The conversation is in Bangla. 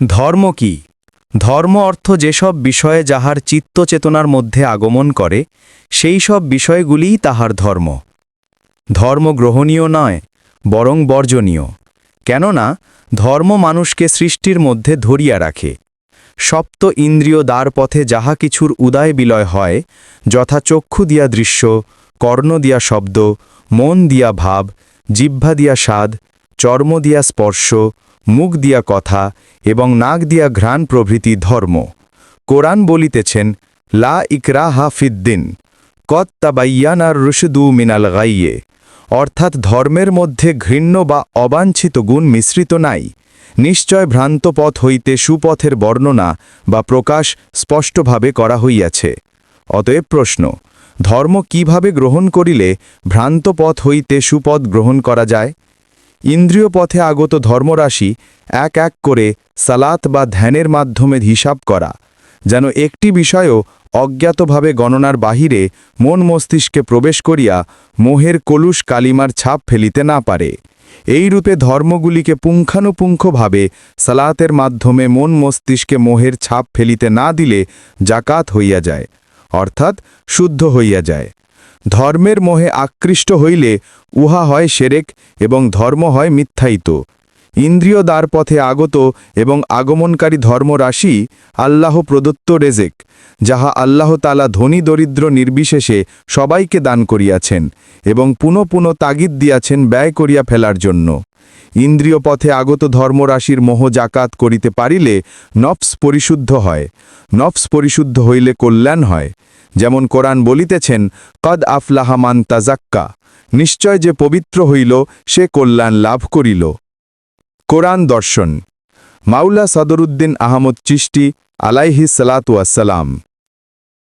ধর্ম কি? ধর্ম অর্থ যেসব বিষয়ে যাহার চিত্তচেতনার মধ্যে আগমন করে, সেই সব বিষয়গুলিই তাহার ধর্ম। ধর্ম গ্রহণীয় নয়, বরং বর্জনীয়। কেননা, ধর্ম মানুষকে সৃষ্টির মধ্যে ধরিয়া রাখে। সপ্ত ইন্দ্রিয় দ্বার পথে যাহা কিছুর উদয় বিলয় হয়, যথা চক্ষু দিয়া দৃশ্য, কর্ণ দিয়া শব্দ, মন দিয়া ভাব, জিহ্বা দিয়া স্বাদ, চর্ম দিয়া স্পর্শ মুখ দিয়া কথা এবং নাক দিয়া ঘ্রাণ প্রভৃতি ধর্ম। কোরআন বলিতেছেন, লা ইকরা হাফিদ্দিন কত তাবাইয়ানার রুশদু মিনাল গাইয়ে। অর্থাৎ ধর্মের মধ্যে ঘৃণ্য বা অবাঞ্ছিত গুণ মিশ্রিত নাই। নিশ্চয় ভ্রান্ত পথ হইতে সুপথের বর্ণনা বা প্রকাশ স্পষ্টভাবে করা হইয়াছে। অতএব প্রশ্ন, ধর্ম কীভাবে গ্রহণ করিলে ভ্রান্ত পথ হইতে সুপথ গ্রহণ করা যায়? ইন্দ্রিয় পথে আগত ধর্মরাশি এক এক করে সালাত বা ধ্যানের মাধ্যমে হিসাব করা, যেন একটি বিষয়ও অজ্ঞাতভাবে গণনার বাহিরে মন মস্তিষ্কে প্রবেশ করিয়া মোহের কলুষ কালিমার ছাপ ফেলিতে না পারে। এই রূপে ধর্মগুলিকে পুঙ্খানুপুঙ্খভাবে সালাতের মাধ্যমে মন মস্তিষ্কে মোহের ছাপ ফেলিতে না দিলে জাকাত হইয়া যায়, অর্থাৎ শুদ্ধ হইয়া যায়। ধর্মের মোহে আকৃষ্ট হইলে উহা হয় সেরেক এবং ধর্ম হয় মিথ্যায়িত। ইন্দ্রিয় দ্বার পথে আগত এবং আগমনকারী ধর্মরাশি আল্লাহ প্রদত্ত রেজেক, যাহা আল্লাহ তালা ধনী দরিদ্র নির্বিশেষে সবাইকে দান করিয়াছেন এবং পুনঃ পুনঃ তাগিদ দিয়াছেন ব্যয় করিয়া ফেলার জন্য। ইন্দ্রিয় পথে আগত ধর্মরাশির মোহ জাকাত করিতে পারিলে নফস পরিশুদ্ধ হয়, নফস পরিশুদ্ধ হইলে কল্যাণ হয়। যেমন কোরআন বলিতেছেন, কদ আফলাহামান তাজাক্কা নিশ্চয় যে পবিত্র হইল, সে কল্যাণ লাভ করিল। কোরআন দর্শন। মাওলা সদরুদ্দিন আহমদ চিষ্টি আলাইহি সালাতু আসসালাম